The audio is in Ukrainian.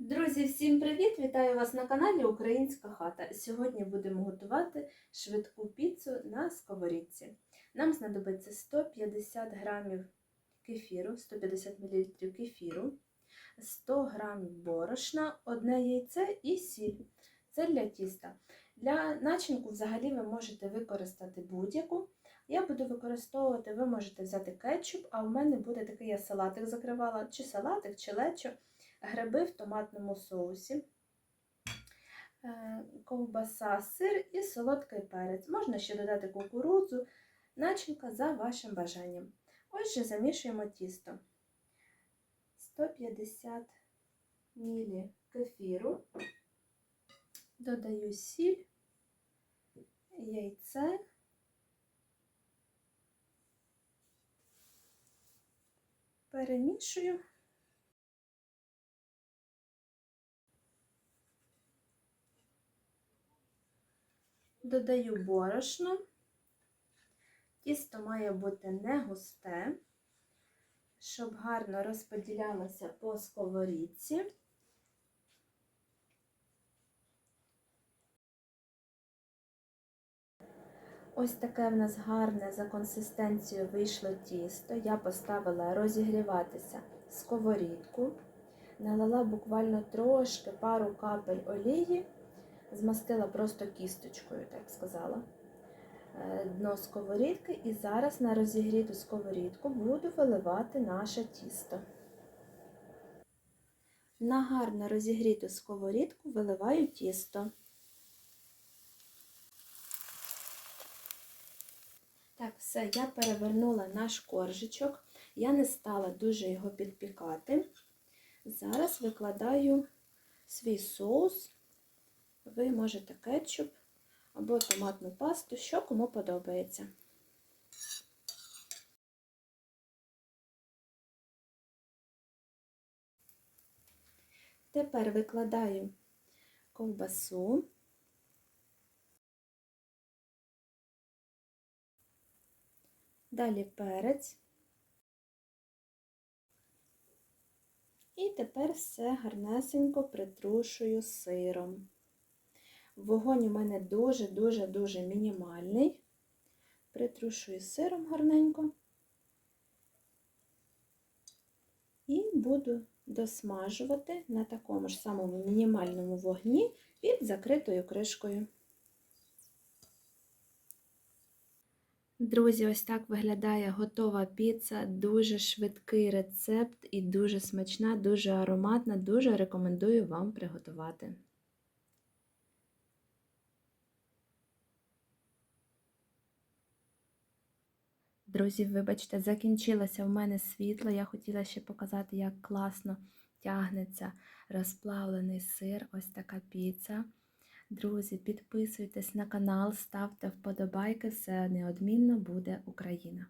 Друзі, всім привіт! Вітаю вас на каналі Українська хата. Сьогодні будемо готувати швидку піцу на сковорідці. Нам знадобиться 150 грамів кефіру, 150 мл кефіру, 100 грамів борошна, одне яйце і сіль. Це для тіста. Для начинку взагалі ви можете використати будь-яку. Я буду використовувати, ви можете взяти кетчуп, а у мене буде такий я салатик закривала, чи салатик, чи лечо гриби в томатному соусі, е, ковбаса, сир і солодкий перець. Можна ще додати кукурудзу, начинка за вашим бажанням. Отже, замішуємо тісто. 150 мл кефіру, додаю сіль, яйце. Перемішую. Додаю борошно. Тісто має бути не густе, щоб гарно розподілялося по сковорідці. Ось таке в нас гарне за консистенцією вийшло тісто. Я поставила розігріватися сковорідку, налила буквально трошки пару капель олії змастила просто кісточкою, так сказала, е, дно сковорідки. І зараз на розігріту сковорідку буду виливати наше тісто. На гарно розігріту сковорідку виливаю тісто. Так, все, я перевернула наш коржичок. Я не стала дуже його підпікати. Зараз викладаю свій соус ви можете кетчуп або томатну пасту, що кому подобається. Тепер викладаю ковбасу. Далі перець. І тепер все гарнесенько притрушую сиром. Вогонь у мене дуже-дуже-дуже мінімальний. Притрушую сиром гарненько і буду досмажувати на такому ж самому мінімальному вогні під закритою кришкою. Друзі, ось так виглядає готова піца, дуже швидкий рецепт і дуже смачна, дуже ароматна. Дуже рекомендую вам приготувати. Друзі, вибачте, закінчилося в мене світло. Я хотіла ще показати, як класно тягнеться розплавлений сир, ось така піца. Друзі, підписуйтесь на канал, ставте вподобайки, все неодмінно буде Україна!